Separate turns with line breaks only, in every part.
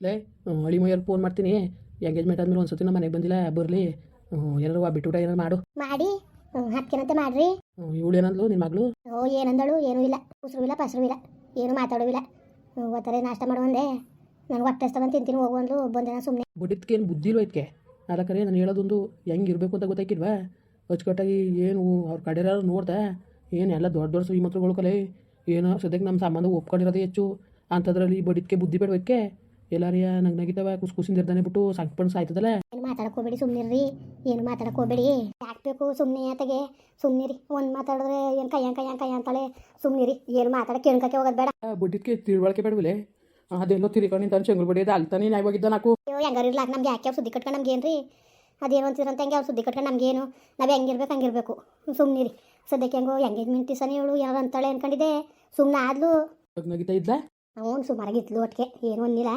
ಲೇ ಅಳಿ ಮೈಯಲ್ಲಿ ಫೋನ್ ಮಾಡ್ತೀನಿ. ಎಂಗೇಜ್ಮೆಂಟ್ ಆದ್ಮೇಲೆ ಒಂದು ಸತಿ ನಮ್ಮ ಮನೆಗೆ ಬಂದಿಲ್ಲ ಬರಲಿ. ಏನಾರು ಬಿಟ್ಟುಟ ಏನಾರು ಮಾಡು.
ಮಾಡಿ ಹತ್ಕೆನಂತೆ ಮಾಡ್ರಿ.
ಇವಳು ಏನಂದ್ಲು ನಿನ್ನ ಮಗಳು?
ಓ ಏನಂದಳು ಏನೂ ಇಲ್ಲ. ಉಸಿರು ಇಲ್ಲ ಪಸರು ಇಲ್ಲ ಏನು ಮಾತಾಡೋವಿಲ್ಲ ಒತ್ತಾರೆ ನಾಷ್ಟ ಮಾಡುವಂದೆ ನಾನು ಹೊಟ್ಟೆ ತಗೊಂಡು ತಿಂತೀನಿ ಹೋಗುವಂದು ಬಂದೆ ಸುಮ್ಮನೆ
ಬುಡಿದ್ಕೆ ಏನು ಬುದ್ಧಿ ಇಲ್ವ ಇದಕ್ಕೆ ಅದಕ್ಕರೆ ನಾನು ಹೇಳೋದೊಂದು ಹೆಂಗೆ ಇರಬೇಕು ಅಂತ ಗೊತ್ತಾಗಿಲ್ವಾ ಅಚ್ಚುಕಟ್ಟಾಗಿ ಏನು ಅವ್ರ ಕಡೆ ನೋಡ್ದೆ? ಏನು ಎಲ್ಲ ದೊಡ್ಡ ದೊಡ್ಡ ಶ್ರೀಮಂತರುಗಳು ಕಲೆ? ಏನೋ ಸದ್ಯಕ್ಕೆ ನಮ್ಮ ಸಂಬಂಧ ಒಪ್ಕೊಂಡಿರೋದೇ ಹೆಚ್ಚು. ಅಂಥದ್ರಲ್ಲಿ ಬಡಿದ್ಕೆ ಬುದ್ಧಿ ಬೇಡವಕ್ಕೆ ಎಲ್ಲಾರಿಯ ನಂಗೆ ನಗಿತಾವ ಕುಸ್ ಕುಸಿಂದ ಇರ್ದಾನೆ ಬಿಟ್ಟು ಸಂಕಪಣ್ ಸಾಯ್ತದಲ್ಲ?
ಏನು ಮಾತಾಡಕ್ಕೆ ಹೋಗ್ಬೇಡಿ ಸುಮ್ಮನಿರ್ರಿ ಏನು ಮಾತಾಡಕ್ಕೆ ಹೋಗ್ಬೇಡಿ ಯಾಕಬೇಕು ಸುಮ್ಮನೆ ಆತಗೆ? ಸುಮ್ನಿರಿ ಒಂದು ಮಾತಾಡಿದ್ರೆ ಏನು ಕೈಯಂ ಕೈಯಂ ಕೈ ಅಂತಾಳೆ? ಸುಮ್ನಿರಿ ಏನು ಮಾತಾಡಕ್ಕೆ ಕೇಳ್ಕಕ್ಕೆ ಹೋಗೋದು ಬೇಡ.
ಬುಡ್ಡಿದ್ಕೆ ತಿಳುವಳಿಕೆ ಬೇಡವಿಲೆ. ಅದೇನೋ ತಿರ್ಕೊಂಡು ನಿಂತಾನೆ ಚೆಂಗುಲ್ ಬಡಿಯೋದು ಅಲ್ತಾನೆ ನ್ಯಾಯವಾಗಿದ್ದ ನಾಕು.
ಅಯ್ಯೋ ಹೆಂಗಾರು ಇರ್ಲಾಕ ನಮ್ಗೆ ಯಾಕೆ ಸುದ್ದಿ ಕಟ್ಕೊಂಡು ನಮ್ಗೆ ಏನ್ರಿ? ಅದೇನು ಅಂತೀರಂತ ಹೆಂಗೆ ಅವ್ರು ಸುದ್ದಿ ಕಟ್ಕೊಂಡು ನಮ್ಗೇನು ನಾವು ಹೆಂಗಿರ್ಬೇಕು ಹಂಗಿರ್ಬೇಕು ಸುಮ್ನಿರಿ. ಸದ್ಯಕ್ಕೆ ಹೆಂಗೋ ಎಂಗೇಜ್ಮೆಂಟ್ ದಿವಸನೇ ಹೇಳು ಯಾವ ಅಂತಾಳೆ ಅನ್ಕೊಂಡಿದ್ದೆ. ಸುಮ್ಮನೆ ಆದ್ಲು.
ನಗಿತಾ ಇದ್ದ
ಅವನು ಸುಮಾರಾಗಿದ್ಲು ಒಟ್ಟಿಗೆ ಏನು ಒಂದಿಲ್ಲ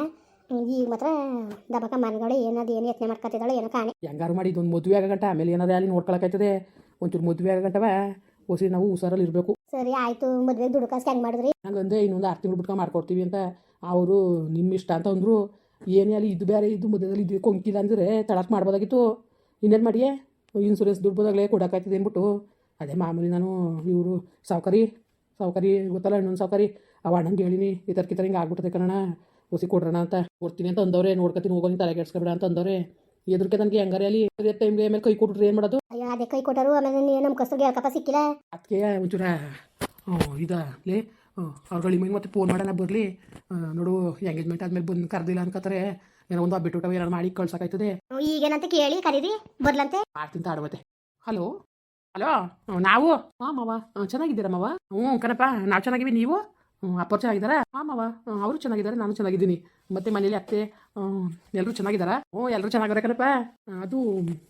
ಈಗ ಮಾತ್ರ ದಬಕ ಮನ್ಗಳು ಏನದು ಏನು ಯತ್ನೆ ಮಾಡ್ಕೊತಿದ್ದಾಳೆ ಏನೋ ಕಾಣೆ.
ಹೆಂಗಾರು ಮಾಡಿ ಇದೊಂದು ಮದುವೆ ಆಗಂಟ ಆಮೇಲೆ ಏನಾದ್ರೆ ಅಲ್ಲಿ ನೋಡ್ಕೊಳಕಾಯ್ತದೆ? ಒಂಚೂರು ಮದುವೆ ಆಗಂಟವ ಹೊಸಿ ನಾವು ಹುಷಾರಲ್ಲಿ ಇರಬೇಕು.
ಸರಿ ಆಯಿತು ಮದುವೆಗೆ ದುಡ್ಡು ಕಾಸು ಹೆಂಗೆ ಮಾಡಿದ್ರಿ?
ಹಂಗಂದೆ ಇನ್ನೊಂದು ಆರು ತಿಂಗಳು ಬಿಟ್ಕೊಂಡು ಮಾಡ್ಕೊಡ್ತೀವಿ ಅಂತ ಅವರು ನಿಮ್ಮ ಇಷ್ಟ ಅಂತ ಅಂದರು. ಏನೇ ಅಲ್ಲಿ ಇದು ಬೇರೆ ಇದು ಮಧ್ಯದಲ್ಲಿ ಇದು ಕೊಂಕಿಲ್ಲ ಅಂದರೆ ತಳಕ್ ಮಾಡ್ಬೋದಾಗಿತ್ತು. ಇನ್ನೇನು ಮಾಡಿ ಇನ್ಸೂರೆನ್ಸ್ ದುಡ್ಡು ಬಂದಾಗಲೇ ಕೊಡೋಕಾಯ್ತದೆ ಅಂದ್ಬಿಟ್ಟು. ಅದೇ ಮಾಮೂಲಿ ನಾನು ಇವರು ಸಾವುಕಾರಿ ಸಾವುಕಾರಿ ಗೊತ್ತಲ್ಲ ಇನ್ನೊಂದು ಸಾವ್ಕಾರಿ. ಅವ ಅಣ್ಣಂಗೆ ಹೇಳಿನಿ ಈ ಥರ ಥರ ಹಿಂಗೆ ಆಗ್ಬಿಟ್ಟದೆ ಕಣ ಹೊಸಿ ಕೊಡ್ರೋಣ ಅಂತ. ಕೊಡ್ತೀನಿ ಅಂತ ಅಂದವ್ರೆ ನೋಡ್ಕೊತೀನಿ ಹೋಗೋನಿ ತಲೆ ಕೆಡ್ಸ್ಕೊಬೇಡ ಅಂತ ಅಂದವ್ರೆ. ಎದುರ್ಕೆ ನನಗೆ ಹೆಂಗಾರೆ ಅಲ್ಲಿ ಟೈಮ್ಗೆ ಆಮೇಲೆ ಕೈ ಕೊಟ್ಟರು ಏನು ಮಾಡೋದು?
ಅಯ್ಯೋ ಅದೇ ಕೈ ಕೊಟ್ಟರು ಆಮೇಲೆ ನೀನು ನಮ್ಮ ಕಸ್ತೂರಿಗೆ ಹೇಳ್ಕಪ್ಪ ಸಿಕ್ಕಿಲ್ಲ?
ಅದಕ್ಕೆ ಒಂಚೂರ ಇದ ಲೇ ಅವ್ರ ಇಮೇಲೆ ಮತ್ತೆ ಫೋನ್ ಮಾಡೋಣ ಬರಲಿ. ನೋಡು ಎಂಗೇಜ್ಮೆಂಟ್ ಆದ್ಮೇಲೆ ಬಂದು ಕರೆದಿಲ್ಲ ಅನ್ಕೋತಾರೆ ಏನೋ ಒಂದು ಬಿಟ್ಟು ಏನಾರು ಮಾಡಿ ಕಳ್ಸೋಕಾಯ್ತದೆ.
ಈಗೇನಂತ ಕೇಳಿ ಕರೀರಿ ಬರ್ಲಂತೆ.
ಮಾಡ್ತೀನಿ ಆಡುವತ್ತೆ ಹಲೋ ಹಲೋ ನಾವು ಹಾಂ ಮಾವ ಚೆನ್ನಾಗಿದ್ದೀರಾ ಮಾವ? ಹ್ಞೂ ಕಣಪ್ಪ ನಾವು ಚೆನ್ನಾಗಿವಿ ನೀವು? ಅಪ್ಪರು ಹಾ ಹಾಂ ಮಾವ. ಹ್ಮ್, ಅವರು ಚೆನ್ನಾಗಿದ್ದಾರೆ ನಾನು ಚೆನ್ನಾಗಿದ್ದೀನಿ. ಮತ್ತೆ ಮನೇಲಿ ಅತ್ತೆ ಎಲ್ಲರೂ ಚೆನ್ನಾಗಿದ್ದಾರಾ ಓ ಎಲ್ಲರೂ ಚೆನ್ನಾಗಿದ್ದಾರೆ ಕಣಪ್ಪ. ಅದು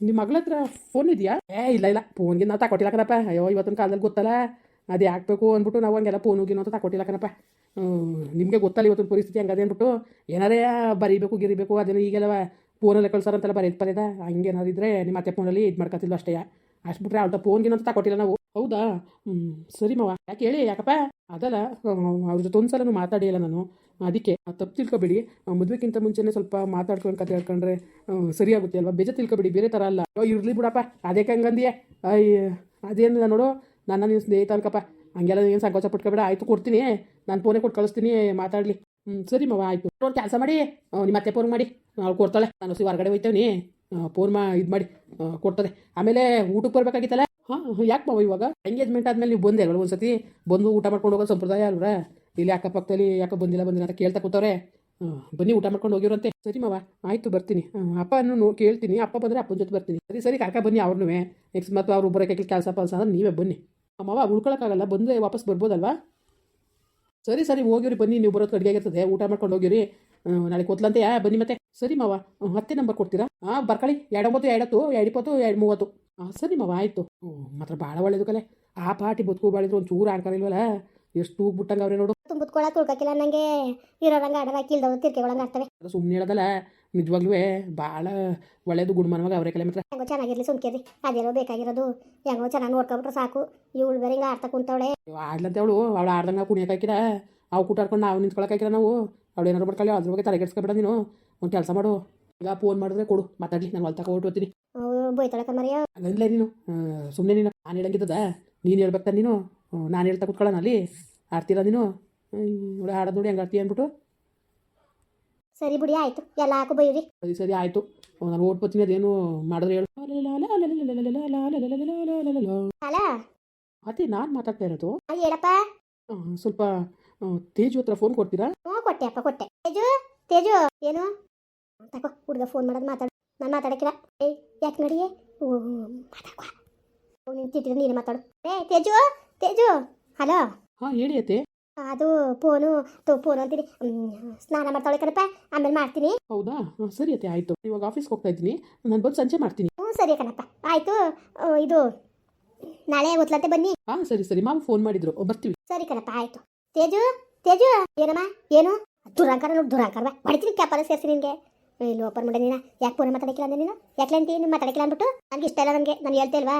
ನಿಮ್ಮ ಮಗಳ ಹತ್ರ ಫೋನ್ ಇದೆಯಾ? ಏ ಇಲ್ಲ ಇಲ್ಲ. ಫೋನ್ಗೆ ನಾವು ತಗೊಟ್ಟಿಲ್ಲ ಕಣಪ್ಪ. ಅಯ್ಯೋ ಇವತ್ತಿನ ಕಾಲದಲ್ಲಿ ಗೊತ್ತಲ್ಲ. ಅದು ಹಾಕ್ಬೇಕು ಅಂದ್ಬಿಟ್ಟು ನಾವು ಹಂಗೆಲ್ಲ ಫೋನ್ ಹೋಗಿ ಅಂತ ತಗೊಟ್ಟಿಲ್ಲ ಕಣಪ್ಪ. ನಿಮಗೆ ಗೊತ್ತಲ್ಲ ಇವತ್ತಿನ ಪರಿಸ್ಥಿತಿ ಹಂಗದೆ ಅಂದ್ಬಿಟ್ಟು. ಏನಾರೇ ಬರೀಬೇಕು ಗಿರಿಬೇಕು ಅದೇನೋ ಈಗೆಲ್ಲ ಫೋನಲ್ಲಿ ಕಳ್ಸಾರಂತೆಲ್ಲ ಬರೀದ್ ಬರೀದ? ಹಂಗೇನಾದ್ರು ಇದ್ರೆ ನಿಮ್ಮ ಅತ್ತೆ ಫೋನಲ್ಲಿ ಇದು ಮಾಡ್ಕೊತಿಲ್ಲ ಅಷ್ಟೇ. ಅಷ್ಟು ಬಿಟ್ರೆ ಅವ್ರ ಅಂತ ತಗೊಟ್ಟಿಲ್ಲ ನಾವು. ಹೌದಾ? ಹ್ಞೂ ಸರಿ ಮಾವ. ಯಾಕೆ ಹೇಳಿ, ಯಾಕಪ್ಪ? ಅದಲ್ಲ, ಅವ್ರ ಜೊತೆ ಒಂದ್ಸಲನು ಮಾತಾಡಿ ಮಾತಾಡಿಲ್ಲ ನಾನು. ಅದಕ್ಕೆ ತಪ್ಪು ತಿಳ್ಕೊಬೇಡಿ. ಮದುವೆಗಿಂತ ಮುಂಚೆನೇ ಸ್ವಲ್ಪ ಮಾತಾಡ್ಕೊಂಡು ಕತೆ ಹೇಳ್ಕೊಂಡ್ರೆ ಸರಿಯಾಗುತ್ತೆ ಅಲ್ವಾ? ಬೇಜ ತಿಳ್ಕೊಬೇಡಿ, ಬೇರೆ ಥರ ಅಲ್ಲ. ಇರಲಿ ಬಿಡಪ್ಪ. ಅದೇ ಹಂಗಂದಿಯೇ ಅಯ್ಯ ಅದೇನು ನೋಡು. ನನ್ನ ನೀನು ಸ್ನೇಹಿತ ಅನ್ಕಪ್ಪ. ಹಂಗೆಲ್ಲ ಏನು ಸಂಕೋಚ ಪಟ್ಕೊಬೇಡ. ಆಯಿತು, ಕೊಡ್ತೀನಿ. ನಾನು ಫೋನೇ ಕೊಟ್ಟು ಕಳಿಸ್ತೀನಿ. ಮಾತಾಡಲಿ. ಹ್ಞೂ ಸರಿ ಮಾವ, ಆಯಿತು. ಒಂದು ಕೆಲಸ ಮಾಡಿ. ನಿಮ್ಮ ಮತ್ತೆ ಫೋನ್ ಮಾಡಿ. ಅವ್ಳು ಕೊಡ್ತಾಳೆ. ನಾನು ಸಿ ಹೊರಗಡೆ ಹೋಯ್ತೇವೆ ಫೋನ್ ಮಾ, ಇದು ಮಾಡಿ. ಕೊಡ್ತಾರೆ ಆಮೇಲೆ ಊಟಕ್ಕೆ ಬರಬೇಕಾಗಿತ್ತಲ್ಲ? ಹಾಂ, ಯಾಕೆ ಮಾವ ಇವಾಗ? ಎಂಗೇಜ್ಮೆಂಟ್ ಆದಮೇಲೆ ನೀವು ಬಂದೆ ಒಂದು ಸತಿ ಬಂದು ಊಟ ಮಾಡ್ಕೊಂಡು ಹೋಗೋ ಸಂಪ್ರದಾಯ ಅಲ್ವಾ? ಇಲ್ಲಿ ಅಕ್ಕಪಕ್ಕದಲ್ಲಿ ಯಾಕೆ ಬಂದಿಲ್ಲ ಬಂದಿಲ್ಲ ಅಂತ ಕೇಳ್ತಾ ಕೂತವ್ರೆ. ಬನ್ನಿ ಊಟ ಮಾಡ್ಕೊಂಡು ಹೋಗಿರಂತೆ ಸರಿ ಮಾವ, ಆಯಿತು, ಬರ್ತೀನಿ. ಅಪ್ಪ ಅಪ್ಪನೂ ನೋ, ಕೇಳ್ತೀನಿ. ಅಪ್ಪ ಬಂದರೆ ಅಪ್ಪನ ಜೊತೆ ಬರ್ತೀನಿ. ಸರಿ ಸರಿ ಕರ್ಕ ಬನ್ನಿ ಅವ್ರನ್ನೂ ನೆಕ್ಸ್ಟ್ ಮತ್ತು ಅವ್ರು ಬರೋಕೆ ಕೆಲಸ, ಪಲ್ಸ ಅಂದ್ರೆ ನೀವೇ ಬನ್ನಿ. ಮಾವ ಉಳ್ಕೊಳಕ್ಕಾಗಲ್ಲ, ಬಂದರೆ ವಾಪಸ್ ಬರ್ಬೋದಲ್ವಾ? ಸರಿ ಸರಿ ಹೋಗಿರಿ ಬನ್ನಿ, ನೀವು ಬರೋದು ಅಡುಗೆ ಆಗಿರ್ತದೆ. ಊಟ ಮಾಡ್ಕೊಂಡು ಹೋಗಿರಿ ನಾಳೆ ಕೊತ್ಲಂತೆ ಬನ್ನಿ ಮತ್ತೆ. ಸರಿ ಮಾವ ಹತ್ತೇ ನಂಬರ್ ಕೊಡ್ತೀರಾ? ಹಾಂ ಬರ್ಕೊಳ್ಳಿ ಎರಡು ಒಂಬತ್ತು ಎರಡತ್ತು, ಎರಡು ಇಪ್ಪತ್ತು, ಎರಡು ಮೂವತ್ತು. ಸರಿ ಮಾವ ಆಯಿತು. ಮಾತ್ರ ಭಾಳ ಒಳ್ಳೇದು ಕಲೆ. ಆ ಪಾಟಿ ಬದುಕು ಬಾಳಿದ್ರು ಒಂದು ಚೂರು ಆಡ್ಕಾರ ಇಲ್ವಲ್ಲ? ಎಷ್ಟು ಬಿಟ್ಟಂಗ ಅವ್ರೆ ನೋಡು.
ತುಂಬುತ್ಕೊಳ ನನಗೆ ನಂಗೆ ಇರೋರಂಗೆ ಇಲ್ದವ್ರು ಇಲ್ದವು ತಿರ್ಕೆಗಳಂಗೆ ಆಗ್ತವೆ
ಸುಮ್ಮನೆ ಹೇಳೋದಲ್ಲ ನಿಜವಾಗ್ಲೂ ಭಾಳ ಒಳ್ಳೇದು ಗುಣಮಾನವಾಗ ಅವರೇ ಕಲೆ ಮಾತ್ರ.
ಹೆಂಗೋ ಚೆನ್ನಾಗಿರ್ಲಿ ಸುಮ್ಕೇರಿ. ಅದೇನೋ ಬೇಕಾಗಿರೋದು. ಹೆಂಗೋ ಚೆನ್ನಾಗಿ ನೋಡ್ಕೊಬಿಟ್ರೆ ಸಾಕು. ಇವಳು ಬೇರೆ ಹಿಂಗೆ ಆಡ್ತಾ ಕುಂತವಳೆ.
ಅವಳು. ಅವಳು ಆಡ್ದಂಗೆ ಕುಣಿಯಕ್ಕೆ ಹಾಕಿದ ಅವು ಕೂಟಾಡ್ಕೊಂಡು ನಾವು ನಿಂತ್ಕೊಳಕ್ಕೆ ಹಾಕಿರ ನಾವು. ಅವಳು ಏನಾರು ಮಾಡ್ಕೊಳ್ಳಿ ಅದ್ರ ಬಗ್ಗೆ ತಲೆಗೆಡ್ಸ್ಕೊಬೇಡ ನೀನು. ಒಂದು ಕೆಲಸ ಮಾಡು. ಈಗ ಫೋನ್ ಮಾಡಿದ್ರೆ ಕೊಡು. ಮಾತಾಡಲಿ. ನಾನು ಹೊಲ್ತಕ ಹೊರಟೋತೀನಿ
ಬೈತಾಳೆ ಕಮರಿಯ
ಹಂಗಂದ್ಲೇ ನೀನು ಸುಮ್ಮನೆ ನೀನು ನಾನು ಹೇಳಂಗಿದ್ದದ. ನೀನು ಹೇಳ್ಬೇಕ ನೀನು ನಾನು ಹೇಳ್ತಾ ಕೂತ್ಕೊಳ್ಳೋಣ ಅಲ್ಲಿ. ಆಡ್ತೀರಾ ನೀನು? ನೋಡಿ ಆಡೋದು ನೋಡಿ ಹಂಗೆ ಆಡ್ತೀಯ ಅಂದ್ಬಿಟ್ಟು.
ಸರಿ ಬಿಡಿ ಆಯ್ತು. ಎಲ್ಲ ಹಾಕು ಬೈರಿ
ಸರಿ ಸರಿ ಆಯ್ತು. ನಾನು ಓಟ್ ಬರ್ತೀನಿ ಅದೇನು ಮಾಡಿದ್ರೆ ಹೇಳು.
ಅಲ್ಲ?
ಅದೇ ನಾನು ಮಾತಾಡ್ತಾ ಇರೋದು.
ಹೇಳಪ್ಪ.
ಸ್ವಲ್ಪ ತೇಜು ಹತ್ರ ಫೋನ್ ಕೊಡ್ತೀರಾ?
ಹ್ಞೂ ಕೊಟ್ಟೆ ಅಪ್ಪ ಕೊಟ್ಟೆ. ತೇಜು ತೇಜು ಏನು? ತಗೋ ಹುಡುಗ ಫೋನ್ ಮಾಡೋದು ಮಾತಾಡು. ನಾನು ಮಾತಾಡಕ್ಕಿಲ್ಲ ಏಯ್ ಯಾಕೆ ನಡಿಯೇ? ಓ ತಿಟ್ಟಿದ್ರೆ ನೀನು ಮಾತಾಡು. ಏ ತೇಜು ತೇಜು ಹಲೋ?
ಹಾಂ ಹೇಳಿ ಅತ್ತೆ.
ಅದು ಫೋನು ತೋ ಫೋನು ಅಂತೀನಿ. ಹ್ಮ್, ಸ್ನಾನ ಮಾಡ್ತಾಳೆ ಕಣಪ್ಪ ಆಮೇಲೆ ಮಾಡ್ತೀನಿ.
ಹೌದಾ? ಹಾಂ ಸರಿ ಅತ್ತೆ ಆಯಿತು. ಇವಾಗ ಆಫೀಸ್ಗೆ ಹೋಗ್ತಾ ಇದ್ದೀನಿ. ನಾನು ಬಂದು ಸಂಜೆ ಮಾಡ್ತೀನಿ.
ಹ್ಞೂ ಸರಿ ಕಣಪ್ಪ. ಆಯಿತು ಇದು ನಾಳೆ ಒತ್ಲಂತೆ ಬನ್ನಿ.
ಹಾಂ ಸರಿ ಸರಿ. ಮಾವು ಫೋನ್ ಮಾಡಿದ್ರು. ಬರ್ತೀವಿ.
ಸರಿ ಕಣಪ್ಪ ಆಯ್ತು. ತೇಜು ತೇಜು ಏನಮ್ಮ ಏನು? ದುರಾಂಕಾರ ನೋಡಿ ದುರಾಂಕಾರ ಮಾಡ್ತೀನಿ ಹೊಡಿತೀನಿ ಕ್ಯಾಪಲ್ಲ ಸೇರಿಸಿ ನಿನಗೆ. ಇಲ್ಲಿ ಓಪನ್ ಮಾಡಿ ನೀನು? ಯಾಕೆ ಫೋನ್ ಮಾತಾಡಕ್ಕಿಲ್ಲ ಅಂದ್ರೆ ನೀನು? ಯಾಕೆ ಅಂತೀನಿ ನೀನು ಮಾತಾಡಕ್ಕಿಲ್ಲ ಅಂದ್ಬಿಟ್ಟು? ನನಗೆ ಇಷ್ಟ ಇಲ್ಲ ನನಗೆ ನಾನು ಹೇಳ್ತೇಲ್ವಾ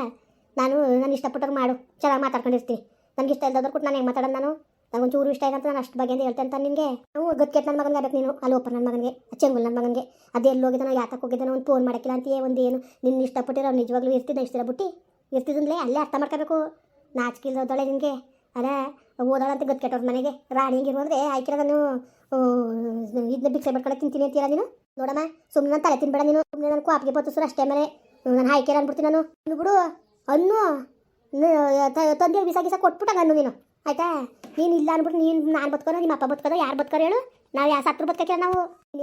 ನಾನು ನಾನು ಇಷ್ಟಪಟ್ಟವ್ರು ಮಾಡು. ಚೆನ್ನಾಗಿ ಮಾತಾಡ್ಕೊಂಡಿರ್ತೀನಿ ನನಗೆ ಇಷ್ಟ ಇಲ್ಲದ್ರು ಕೊಟ್ಟು ನಾನು ಹೆಂಗೆ ಮಾತಾಡೋದು ನಾನು? ನನಗೆ ಒಂಚೂರು ಇಷ್ಟ ಅಂತ ನಾನು ಅಷ್ಟು ಬಗ್ಗೆ ಹೇಳ್ತೇನೆ ಅಂತ ನಿನಗೆ. ನಾವು ಗೊತ್ತಿಗೆ ನನ್ನ ಮಗನಿಗೆ ಆಗ್ಬೇಕು ನೀನು. ಅಲ್ಲಿ ಓಪನ್ ನನ್ನ ಮಗನಿಗೆ ಚೆಂಗುಲ್ ನನ್ನ ಮಗನಿಗೆ. ಅದೆಲ್ಲಿ ಹೋಗಿದ್ದಾನೋ ಯಾತಕ್ಕೆ ಹೋಗಿದ್ದಾನೋ ಒಂದು ಫೋನ್ ಮಾಡೋಕ್ಕಿಲ್ಲ ಅಂತ ಒಂದು ಏನು? ನಿನ್ನ ಇಷ್ಟಪಟ್ಟಿರೋ ನಿಜವಾಗ್ಲೂ ಇರ್ತಿದ್ದ ಇಷ್ಟ ಬಿಟ್ಟು? ಇರ್ತಿದ್ದಂದ್ಲೇ ಅಲ್ಲೇ ಅರ್ಥ ಮಾಡ್ಕೋಬೇಕು. ನಾಚಿಕಿಲ್ದೋದಳೆ ನಿನಗೆ. ಅಲ್ಲ ಓದೋಣ ಅಂತ ಗೊತ್ತು ಕೆಟ್ಟವ್ರ ಮನೆಗೆ. ರಾಣಿ ಹಿಂಗಿರು ಅಂದರೆ ಆಯ್ಕೆ ನಾನು ಇದನ್ನ ಭಿಕ್ಷೆ ಬಿಡ್ಕೊಂಡು ತಿಂತೀನಿ ಅಂತೀರ ನೀನು? ನೋಡಮ್ಮ ಸುಮ್ಮನೆ ತಲೆ ತಿನ್ಬೇಡ ನೀನು. ಸುಮ್ಮನೆ ನನ್ನ ಕಾಪಿಗೆ ಬತ್ತು ಅಷ್ಟೇ ಮೇಲೆ ನಾನು ಹಾಯ್ಕೇರ ಅನ್ಬಿಡ್ತೀನಿ ನಾನು. ನೀನು ಬಿಡು. ಅನ್ನು ತಂದೆ ಬಿಸ ಗಿಸ ಕೊಟ್ಬಿಟ್ಟ ಅನ್ನು ನೀನು. ಆಯ್ತಾ? ನೀನು ಇಲ್ಲ ಅನ್ಬಿಟ್ಟು ನೀನು, ನಾನು ಬದುಕೋಣ ನಿಮ್ಮ ಅಪ್ಪ ಬದುಕೋದ ಯಾರು ಬದುಕೋರು ಹೇಳು. ನಾವು ಯಾವ ಸತ್ರ ಬದುಕಕ್ಕೆ ನಾವು.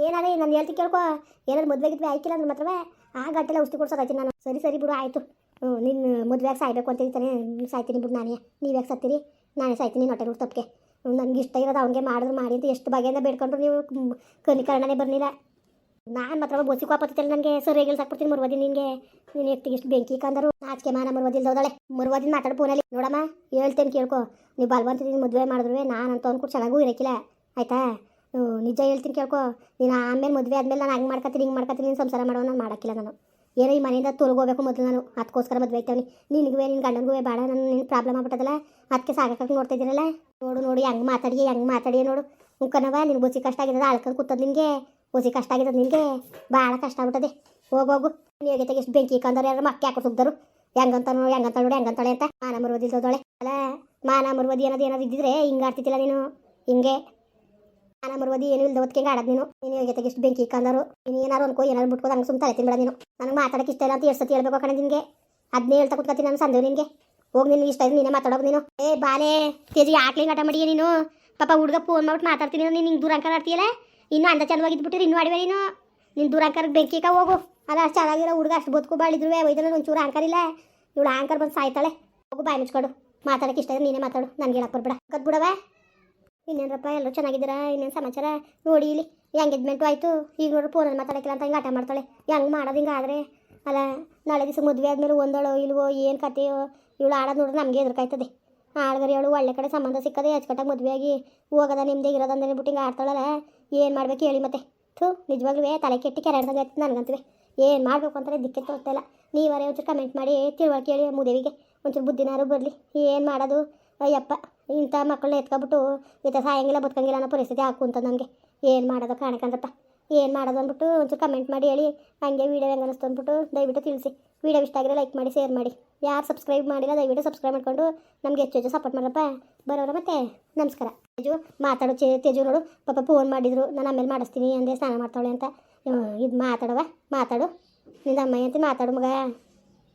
ಏನಾದ್ರೆ ನಾನು ಹೇಳ್ತಿ ಕೇಳ್ಕೊ. ಏನಾದ್ರು ಮದುವೆ ಗಿದ್ವೆ ಆಯ್ಕಿಲ್ಲ ಅಂದ್ರೆ ಮಾತ್ರವೇ ಆ ಗಂಟೆಲ್ಲ ಔಷಧಿ ಕೊಡ್ಸೋದಾಯ್ತೀನಿ ನಾನು. ಸರಿ ಸರಿ ಬಿಡು, ಆಯಿತು. ನಿನ್ನ ಮದುವೆಯಾಗಿ ಸಾಯ್ಬೇಕು ಅಂತ ಹೇಳ್ತಾನೆ. ಸಾಯ್ತೀನಿ ಬಿಡು ನಾನೇ. ನೀವ್ಯಾಕೆ ಸತ್ತೀರಿ? ನಾನೇ ಸಾಯ್ತೀನಿ ಹೊಟ್ಟೆ ತಪ್ಪಿಗೆ. ನನಗೆ ಇಷ್ಟ ಇರೋದು ಅವ್ನಿಗೆ ಮಾಡಿದ್ರು, ಮಾಡಿ ಅಂತ ಎಷ್ಟು ಬಗೆಯಿಂದ ಬೇಡ್ಕೊಂಡ್ರು ನೀವು. ಕನಿಕರಣನೇ ಬರಲಿಲ್ಲ. ನಾನು ಮಾತ್ರ ಬೋಸಿ ಕಾಪತ್ತಿಲ್ಲ ನನಗೆ. ಸರಿಯಾಗಿ ಸಾಕ್ಬಿಡ್ತೀನಿ ಮರುವದಿ ನಿನಗೆ. ನೀನು ಎತ್ತಿಗೆ ಇಷ್ಟು ಬೆಂಕಿ ಕಂದರು. ನಾಚಿಕೆ ಮಾನ ಹೋದಾಳೆ ಮರುವದಿನ ಮಾತಾಡು ಫೋನಲ್ಲಿ. ನೋಡಮ್ಮ, ಹೇಳ್ತೇನೆ ಕೇಳ್ಕೊ. ನೀವು ಬಲವಂತದಿಂದ ಮದುವೆ ಮಾಡಿದ್ರು ನಾನು ಅಂತ ಅಂದ್ಕೊಂಡು ಚೆನ್ನಾಗೂ ಇರೋಕ್ಕಿಲ್ಲ ಆಯ್ತಾ? ನಿಜ ಹೇಳ್ತೀನಿ ಕೇಳ್ಕೊ. ನೀನು ಆಮೇಲೆ ಮದುವೆ ಆದಮೇಲೆ ನಾನು ಹಂಗೆ ಮಾಡ್ಕೊತೀನಿ ಹಿಂಗೆ ಮಾಡ್ಕೊತೀನಿ ನೀನು ಸಂಸಾರ ಮಾಡೋ ನಾನು ಮಾಡೋಕ್ಕಿಲ್ಲ ನಾನು. ಏನೋ ಈ ಮನೆಯಿಂದ ತೊಲಗೋಬೇಕು ಮೊದಲು ನಾನು. ಅದಕ್ಕೋಸ್ಕರ ಮದುವೆ ಆಯ್ತವನಿ ನಿನಗೂ ನಿನ್ನ ಗಂಡನಿಗೂ ಬೇಡ, ನಾನು ನಿನ್ನ ಪ್ರಾಬ್ಲಮ್ ಆಗ್ಬಿಟ್ಟದಲ್ಲ. ಅದಕ್ಕೆ ಸಾಗಕ್ಕೆ ನೋಡ್ತಿದ್ದೀರಲ್ಲ ನೋಡು, ನೋಡಿ, ಹೆಂಗೆ ಮಾತಾಡಿ ಹೆಂಗೆ ಮಾತಾಡಿ ನೋಡು. ಮುಖನವ ನಿನ್ಗೆ ಬುಸಿ ಕಷ್ಟ ಆಗಿರೋದು ಅಳ್ಕೊಂಡು ಕೂತದ ನಿನಗೆ. ಬುಸಿ ಕಷ್ಟ ಆಗಿದೆ ನಿನಗೆ ಭಾಳ ಕಷ್ಟ ಆಗ್ಬಿಟ್ಟದೆ. ನೀವು ತೆಗೆ ಎಷ್ಟು ಬೆಂಕಿ ಕಂದವ್ರು ಯಾರು ಮಕ್ಕಿ ಹಾಕೋ ಸುಗ್ದರು ಹೆಂಗಂತ ನೋಡು ಹೆಂಗಂತ ನೋಡಿ ಹೆಂಗಂತಾಳೆ ಅಂತ. ಮಾನ ಮರುವದಿದ್ದೋಳೆ ಅಲ್ಲ, ಮಾನ ಮರುವದಿ ಅನ್ನೋದು ಏನಾದ್ರು ಇದ್ದಿದ್ರೆ ಹಿಂಗೆ ಆಡ್ತಿದ್ದಿಲ್ಲ ನೀನು. ಹಿಂಗೆ. ಮಾನ ಮರುವದಿ ಏನು ಇಲ್ದ ಹೊತ್ತಿಗೆ ಆಡೋದು ನೀನು. ನೀನು ಹೇಗೆ ಎಷ್ಟು ಬೆಂಕಿ ಕಂದರು ನೀನು ಏನಾರು ಅನ್ಕೋ, ಏನಾರು ಬಿಟ್ಕೋದು ಹಂಗೆ ಸುಮ್ಮನೆ ತಲೆ ತಿನ್ಬೇಡ ನೀನು. ನನಗೆ ಮಾತಾಡಕ್ಕೆ ಇಷ್ಟ ಇಲ್ಲ ಅಂತ ಎಷ್ಟು ಸತಿ ಹೇಳ್ಬೇಕು ಕಣೆ ನಿನಗೆ. ಅದನ್ನೇ ಹೇಳ್ತಾ ಕೂತ್ಕೊತೀನಿ ನಾನು ಸಂದೇವ್ ನಿನಗೆ. ಹೋಗಿ ನಿನ್ಗೆ ಇಷ್ಟ ನೀನೇ ಮಾತಾಡೋದು ನೀನು. ಏ ಬಾಲೆ, ತೇಜಿ ಆಟ್ಲಿಂಗ್ ಆಟ ಮಾಡಿ ನೀನು? ಪಾಪ ಹುಡುಗ ಫೋನ್ ಮಾಡ್ಬಿಟ್ಟು ಮಾತಾಡ್ತೀನಿ ನೀನು ಹಿಂಗೆ ದೂರಂಕರ ಆಡ್ತೀಯಲ್ಲ? ಇನ್ನೂ ಅಂದ ಚಂದವಾಗಿದ್ಬಿಟ್ಟಿರಿ, ಇನ್ನೂ ಆಡಿವೆ ನೀನು ನೀನು ಬೆಂಕಿ ಬೆಂಕಿಕ ಹೋಗು. ಅಲ್ಲ ಅಷ್ಟು ಚೆನ್ನಾಗಿರೋ ಹುಡುಗ ಅಷ್ಟು ಬದುಕು ಬಾಳಿದ್ರು ಒಯ್ದ್ರೆ ಒಂಚೂರು ಆಂಕರ್ ಇಲ್ಲ. ಇವಳು ಆಂಕರ್ ಬಂದು ಸಾಯ್ತಾಳೆ. ಹೋಗು, ಬಾಯಿ ಮುಚ್ಕೊಡು. ಮಾತಾಡಕ್ಕೆ ಇಷ್ಟ ನೀನೇ ಮಾತಾಡು. ನನಗೆ ಹೇಳಕ್ಕೆ ಬರ್ಬೇಡ. ಕದ್ ಬಿಡವ ಇನ್ನೇನಪ್ಪ ಎಲ್ಲರೂ ಚೆನ್ನಾಗಿದ್ದೀರಾ? ಇನ್ನೇನು ಸಮಾಚಾರ? ನೋಡಿ ಇಲ್ಲಿ ಎಂಗೇಜ್ಮೆಂಟು ಆಯಿತು. ಈಗ ನೋಡ್ರಿ ಫೋನಲ್ಲಿ ಮಾತಾಡಕ್ಕಿಲ್ಲ ಅಂತ ಹಿಂಗೆ ಆಟ ಮಾಡ್ತಾಳೆ. ಹೆಂಗೆ ಮಾಡೋದು ಹಿಂಗೆ ಆದರೆ? ಅಲ್ಲ, ನಾಳೆ ದಿವಸ ಮದುವೆ ಆದಮೇಲೆ ಒಂದಳೋ ಇಲ್ವೋ, ಏನು ಕತೆಯೋ? ಇವಳು ಆಡೋದು ನೋಡ್ರಿ ನಮಗೆ ಎದುರ್ಕಾಯ್ತದೆ ಆಳ್ಗರಿ ಅವಳು ಒಳ್ಳೆ ಕಡೆ ಸಂಬಂಧ ಸಿಕ್ಕದೆ ಮದುವೆ ಮದುವೆಯಾಗಿ ಹೋಗದ ನಿಮ್ಮದೇ ಇರೋದಂದ್ರೆ ಬಿಟ್ಟು ಹಿಂಗೆ ಆಡ್ತಾಳಲ್ಲ. ಏನು ಮಾಡ್ಬೇಕು ಹೇಳಿ ಮತ್ತೆ. ಥೂ ನಿಜವಾಗ್ಲೂ ತಲೆ ಕೆಟ್ಟಿ ಕೆರೆ ಹಿಡ್ದಂಗೆ ಆಯ್ತು ನನಗಂತವೆ. ಏನು ಮಾಡಬೇಕು ಅಂತಾರೆ ದಿಕ್ಕೆ ತೋರ್ತಾಯಿಲ್ಲ ನೀವರೇ ಒಂಚೂರು ಕಮೆಂಟ್ ಮಾಡಿ, ತಿಳುವಳಿಕೆ ಹೇಳಿ ಮುದೇವಿಗೆ. ಒಂಚೂರು ಬುದ್ಧಿನಾರು ಬರಲಿ. ಏನು ಮಾಡೋದು? ಅಯ್ಯಪ್ಪ, ಇಂಥ ಮಕ್ಕಳನ್ನ ಎತ್ಕೊಬಿಟ್ಟು ಈ ಥರ ಸಾಯಂಗಿಲ್ಲ ಬದುಕಂಗಿಲ್ಲ ಅನ್ನೋ ಪರಿಸ್ಥಿತಿ ಹಾಕು ಅಂತ ನನಗೆ ಏನು ಮಾಡೋದು ಕಾಣಕಂದ್ರಪ್ಪ. ಏನು ಮಾಡೋದು ಅಂದ್ಬಿಟ್ಟು ಒಂಚೂರು ಕಮೆಂಟ್ ಮಾಡಿ ಹೇಳಿ. ಹಂಗೆ ವೀಡಿಯೋ ಹೆಂಗೆ ಅನ್ನಿಸ್ತು ಅಂದ್ಬಿಟ್ಟು ದಯವಿಟ್ಟು ತಿಳಿಸಿ. ವೀಡಿಯೋ ಇಷ್ಟ ಆಗಿದೆ ಲೈಕ್ ಮಾಡಿ, ಶೇರ್ ಮಾಡಿ. ಯಾರು ಸಬ್ಸ್ಕ್ರೈಬ್ ಮಾಡಿಲ್ಲ, ದಯವಿಟ್ಟು ಸಬ್ಸ್ಕ್ರೈಬ್ ಮಾಡಿಕೊಂಡು ನಮಗೆ ಹೆಚ್ಚು ಹೆಚ್ಚು ಸಪೋರ್ಟ್ ಮಾಡಪ್ಪ ಬರೋರ ಮತ್ತೆ ನಮಸ್ಕಾರ. ತೇಜು, ಮಾತಾಡೋ ಚೇ ತೇಜು ನೋಡು. ಪಾಪ ಫೋನ್ ಮಾಡಿದ್ರು. ನಾನು ಆಮೇಲೆ ಮಾಡಿಸ್ತೀನಿ ಅಂದೆ, ಸ್ನಾನ ಮಾಡ್ತಾಳೆ ಅಂತ. ಇದು ಮಾತಾಡವ ಮಾತಾಡು. ನಿಂದ ಅಮ್ಮ ಅಂತ ಮಾತಾಡು ಮಗ.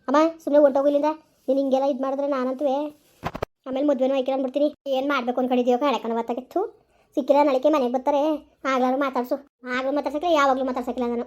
ಅಮ್ಮ ಸುಮ್ಮನೆ ಹೊಂಟೋಗು ಇಲ್ಲಿಂದ. ನೀನು ಹಿಂಗೆಲ್ಲ ಇದು ಮಾಡಿದ್ರೆ ನಾನಂತೂ ಆಮೇಲೆ ಮದುವೆನೂ ಆಯ್ಕೆ ಅಂದ್ಬಿಡ್ತೀನಿ ಏನು ಮಾಡಬೇಕು ಅಂದ್ಕೊಂಡಿದ್ಯೋ ಕಳೆಕಣ ಬತ್ತಾಗಿತ್ತು ಸಿಕ್ಕಿಲ್ಲ, ನಳಿಕೆ ಮನೆಗೆ ಬರ್ತಾರೆ. ಆಗ್ಲಾರು ಮಾತಾಡ್ಸು. ಆಗಲೂ ಮಾತಾಡ್ಸಕ್ಕಿಲ್ಲ, ಯಾವಾಗಲೂ ಮಾತಾಡ್ಸಕ್ಕಿಲ್ಲ ನಾನು.